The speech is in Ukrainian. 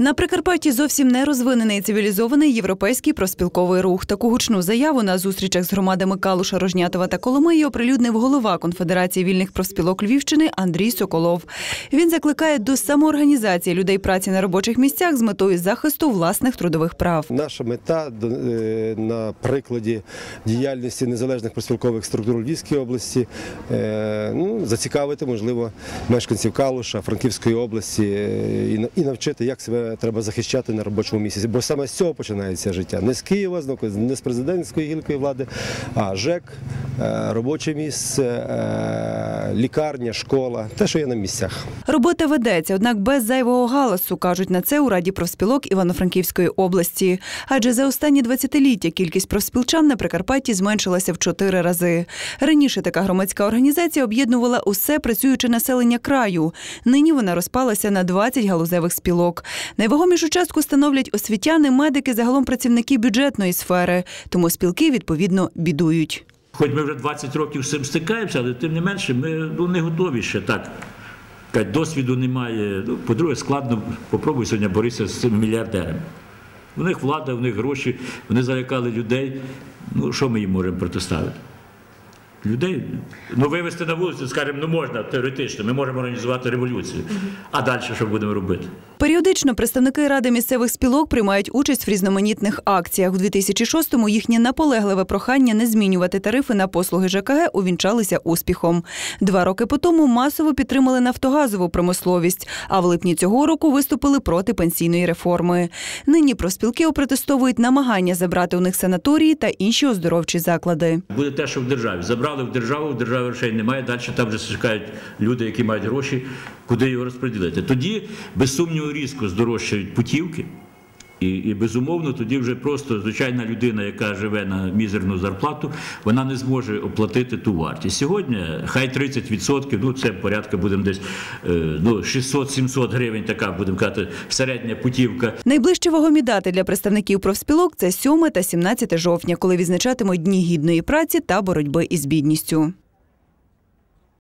На Прикарпатті зовсім не розвинений цивілізований європейський проспілковий рух. Таку гучну заяву на зустрічах з громадами Калуша, Рожнятова та Коломиї оприлюднив голова Конфедерації вільних проспілок Львівщини Андрій Соколов. Він закликає до самоорганізації людей праці на робочих місцях з метою захисту власних трудових прав. Наша мета е, на прикладі діяльності незалежних проспілкових структур у Львівській області е, ну, зацікавити, можливо, мешканців Калуша, Франківської області е, і навчити, як себе треба захищати на робочому місці. Бо саме з цього починається життя. Не з Києва, не з президентської гілкої влади, а ЖЕК, робоче місце, е, лікарня, школа, те, що є на місцях. Робота ведеться, однак без зайвого галасу, кажуть на це у Раді профспілок Івано-Франківської області. Адже за останні 20-ліття кількість профспілчан на Прикарпатті зменшилася в чотири рази. Раніше така громадська організація об'єднувала усе працююче населення краю. Нині вона розпалася на 20 галузевих спілок. Найвагомішу частку становлять освітяни, медики, загалом працівники бюджетної сфери. Тому спілки відповідно бідують. Хоч ми вже 20 років з цим стикаємося, але тим не менше ми ну, не готові ще так. Досвіду немає. Ну, по-друге, складно попробуй сьогодні боротися з цими мільярдерами. У них влада, у них гроші, вони залякали людей. Ну, що ми їм можемо протиставити? Людей ну, вивезти на вулицю, скажемо, ну можна теоретично, ми можемо організувати революцію. А далі що будемо робити? Періодично представники ради місцевих спілок приймають участь в різноманітних акціях. У 2006-му їхнє наполегливе прохання не змінювати тарифи на послуги ЖКГ увінчалися успіхом. Два роки по тому масово підтримали нафтогазову промисловість, а в липні цього року виступили проти пенсійної реформи. Нині профспілки опротестовують намагання забрати у них санаторії та інші оздоровчі заклади. Буде те, що в державі. Забрали в державу, в державі грошей немає, далі там вже шукають люди, які мають гроші, куди його розподілити. Тоді, без сумніву, різко здорожчають путівки. І, і безумовно, тоді вже просто звичайна людина, яка живе на мізерну зарплату, вона не зможе оплатити ту вартість. Сьогодні хай 30%, ну це порядка будемо десь е, ну, 600-700 гривень, така будемо казати, середня путівка. Найближчі вагомі дати для представників профспілок це 7 та 17 жовтня, коли відзначатимуть дні гідної праці та боротьби із бідністю.